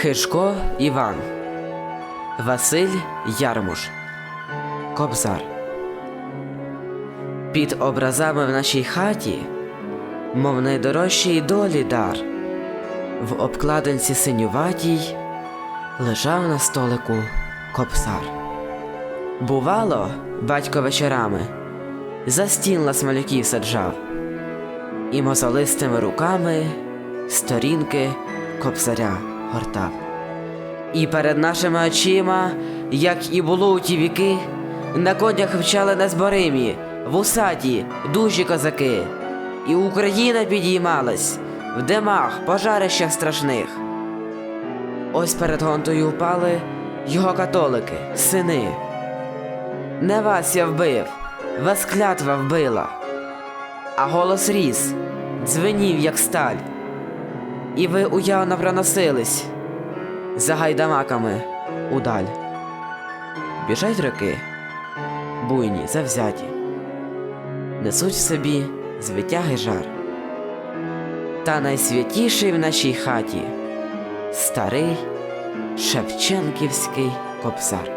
Хижко Іван, Василь Ярмуш, Кобзар. Під образами в нашій хаті, мов найдорожчий долі дар, в обкладинці синюватій лежав на столику кобзар. Бувало, батько вечорами за стіл на смоляків саджав і мозолистими руками сторінки кобзаря гортав. І перед нашими очима, як і було у ті віки, на конях вчали незборимі, вусаті, дужі козаки, і Україна підіймалась в димах, пожарищах страшних. Ось перед гонтою впали його католики, сини. Не вас я вбив, вас клятва вбила, а голос ріс, дзвенів, як сталь. І ви уявно проносились за гайдамаками удаль. Біжать роки, буйні, завзяті, несуть в собі звитяги жар. Та найсвятіший в нашій хаті старий Шевченківський кобзар.